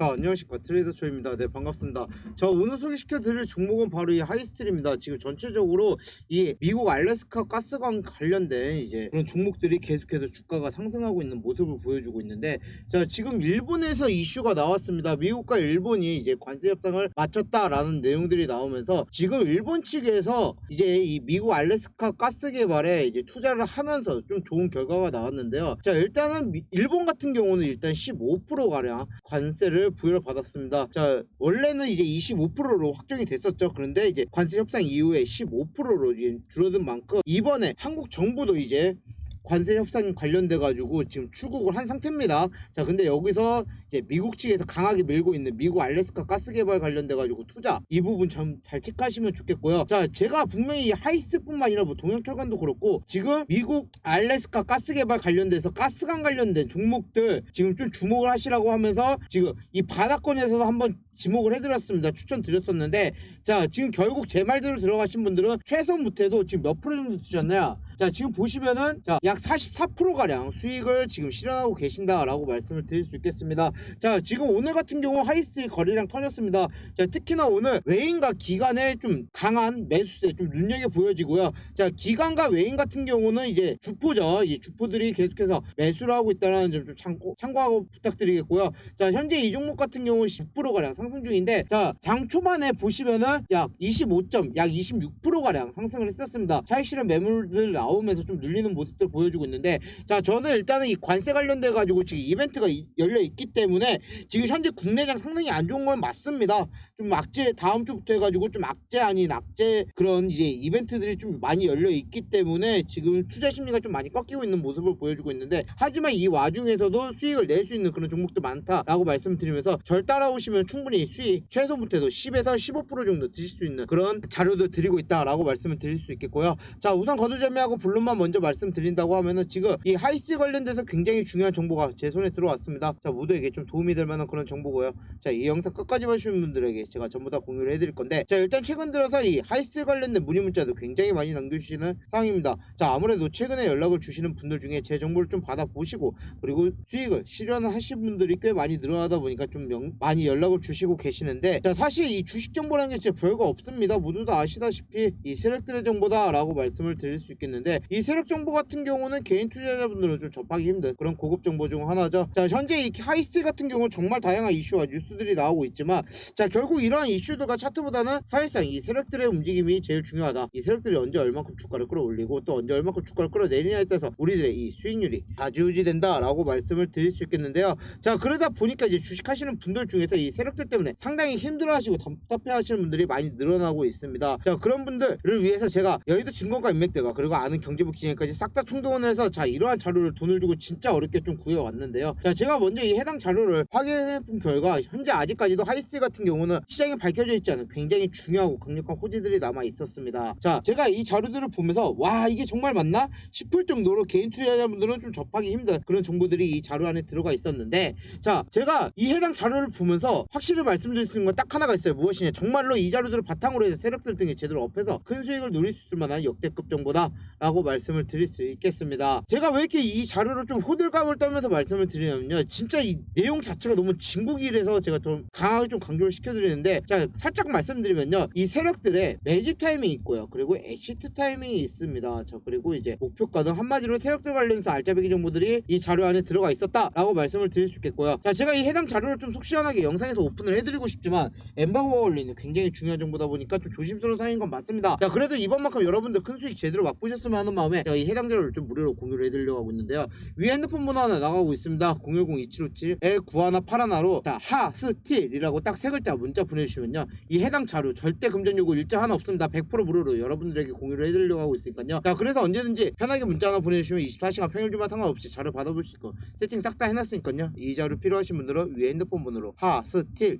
자, 안녕하십니까 트레이더 초입니다. 네 반갑습니다. 자 오늘 소개시켜 드릴 종목은 바로 이 하이스트리입니다. 지금 전체적으로 이 미국 알래스카 가스관 관련된 이제 그런 종목들이 계속해서 주가가 상승하고 있는 모습을 보여주고 있는데 자 지금 일본에서 이슈가 나왔습니다. 미국과 일본이 이제 관세 협상을 마쳤다라는 내용들이 나오면서 지금 일본 측에서 이제 이 미국 알래스카 가스 개발에 이제 투자를 하면서 좀 좋은 결과가 나왔는데요. 자 일단은 미- 일본 같은 경우는 일단 15% 가량 관세를 부여를 받았습니다. 자 원래는 이제 25%로 확정이 됐었죠. 그런데 이제 관세 협상 이후에 15%로 이제 줄어든 만큼 이번에 한국 정부도 이제 관세 협상 관련돼 가지고 지금 출국을 한 상태입니다. 자, 근데 여기서 이제 미국 측에서 강하게 밀고 있는 미국 알래스카 가스 개발 관련돼 가지고 투자 이 부분 참 잘 체크하시면 좋겠고요. 자, 제가 분명히 이 하이스뿐만 아니라 뭐 동양철관도 그렇고 지금 미국 알래스카 가스 개발 관련돼서 가스관 관련된 종목들 지금 좀 주목을 하시라고 하면서 지금 이 바닥권에서도 한번 지목을 해드렸습니다. 추천드렸었는데 자 지금 결국 제 말대로 들어가신 분들은 최소 못해도 지금 몇 프로 정도 쓰셨나요? 자 지금 보시면은 자약 44% 가량 수익을 지금 실현하고 계신다라고 말씀을 드릴 수 있겠습니다. 자 지금 오늘 같은 경우 하이스 거래량 터졌습니다. 자 특히나 오늘 외인과 기관의 좀 강한 매수세 좀 눈여겨 보여지고요. 자 기관과 외인 같은 경우는 이제 주포죠. 이 주포들이 계속해서 매수를 하고 있다는 점 좀 참고 참고하고 부탁드리겠고요. 자 현재 이 종목 같은 경우 10% 가량 상승 중인데 자 장 초반에 보시면은 약 25점 약 26% 가량 상승을 했었습니다. 차익 실현 매물들 나오면서 좀 눌리는 모습들 보여주고 있는데 자 저는 일단은 이 관세 관련돼 가지고 지금 이벤트가 이- 열려 있기 때문에 지금 현재 국내장 상당히 안 좋은 건 맞습니다. 좀 악재 다음 주부터 해가지고 좀 악재 아닌 악재 그런 이제 이벤트들이 좀 많이 열려 있기 때문에 지금 투자 심리가 좀 많이 꺾이고 있는 모습을 보여주고 있는데 하지만 이 와중에서도 수익을 낼 수 있는 그런 종목도 많다라고 말씀드리면서 절 따라오시면 충분히 수익 최소 못해도 10에서 15% 정도 드실 수 있는 그런 자료도 드리고 있다라고 말씀을 드릴 수 있겠고요. 자 우선 거두절미하고 본론만 먼저 말씀드린다고 하면은 지금 이 하이스 관련돼서 굉장히 중요한 정보가 제 손에 들어왔습니다. 자 모두에게 좀 도움이 될 만한 그런 정보고요. 자 이 영상 끝까지 봐주신 분들에게 제가 전부 다 공유를 해드릴 건데 자 일단 최근 들어서 이 하이스 관련된 문의 문자도 굉장히 많이 남겨주시는 상황입니다. 자 아무래도 최근에 연락을 주시는 분들 중에 제 정보를 좀 받아보시고 그리고 수익을 실현하신 분들이 꽤 많이 늘어나다 보니까 좀 명- 많이 연락을 주시 고 계시는데 자 사실 이 주식 정보라는 게 진짜 별거 없습니다. 모두 다 아시다시피 이 세력들의 정보다 라고 말씀을 드릴 수 있겠는데 이 세력 정보 같은 경우는 개인 투자자분들은 좀 접하기 힘든 그런 고급 정보 중 하나죠. 자 현재 이 하이스 같은 경우 정말 다양한 이슈와 뉴스들이 나오고 있지만 자 결국 이러한 이슈들과 차트보다는 사실상 이 세력들의 움직임이 제일 중요하다. 이 세력들이 언제 얼만큼 주가를 끌어올리고 또 언제 얼만큼 주가를 끌어내리냐에 따라서 우리들의 이 수익률이 좌지우지된다 라고 말씀을 드릴 수 있겠는데요. 자 그러다 보니까 이제 주식하시는 분들 중에서 이 세력들 때문에 상당히 힘들어하시고 답답해하시는 분들이 많이 늘어나고 있습니다. 자 그런 분들을 위해서 제가 여의도 증권가 인맥대가 그리고 아는 경제부 기관까지 싹 다 총동원을 해서 자 이러한 자료를 돈을 주고 진짜 어렵게 좀 구해왔는데요. 자 제가 먼저 이 해당 자료를 확인해본 결과 현재 아직까지도 하이스 같은 경우는 시장에 밝혀져 있지 않은 굉장히 중요하고 강력한 호재들이 남아 있었습니다. 자 제가 이 자료들을 보면서 와 이게 정말 맞나 싶을 정도로 개인 투자자분들은 좀 접하기 힘든 그런 정보들이 이 자료 안에 들어가 있었는데 자 제가 이 해당 자료를 보면서 확실히 말씀드릴 수 있는 건 딱 하나가 있어요. 무엇이냐. 정말로 이 자료들을 바탕으로 해서 세력들 등이 제대로 업해서 큰 수익을 누릴 수 있을 만한 역대급 정보다 라고 말씀을 드릴 수 있겠습니다. 제가 왜 이렇게 이 자료를 좀 호들갑을 떨면서 말씀을 드리냐면요. 진짜 이 내용 자체가 너무 진국이라서 제가 좀 강하게 좀 강조를 시켜드리는데 자 살짝 말씀드리면요. 이 세력들의 매집 타이밍이 있고요. 그리고 엑시트 타이밍이 있습니다. 자 그리고 이제 목표가 등 한마디로 세력들 관련해서 알짜배기 정보들이 이 자료 안에 들어가 있었다라고 말씀을 드릴 수 있겠고요. 자 제가 이 해당 자료를 좀 속 시원하게 영상에서 오픈을 해드리고 싶지만 엠바고가 걸리는 굉장히 중요한 정보다 보니까 좀 조심스러운 상황인 건 맞습니다. 자 그래도 이번만큼 여러분들 큰 수익 제대로 맛보셨으면 하는 마음에 제가 이 해당 자료를 좀 무료로 공유를 해드리려고 하고 있는데요. 위에 핸드폰 번호 하나 나가고 있습니다. 010-2757에 9181로. 자 하스틸이라고 딱 세 글자 문자 보내주시면요. 이 해당 자료 절대 금전 요구 일자 하나 없습니다. 100% 무료로 여러분들에게 공유를 해드리려고 하고 있으니까요. 자 그래서 언제든지 편하게 문자 하나 보내주시면 24시간 평일 주말 상관없이 자료 받아보실 거 세팅 싹 다 해놨으니까요. 이 자료 필요하신 분들은 위에 핸드폰 번호로 하스틸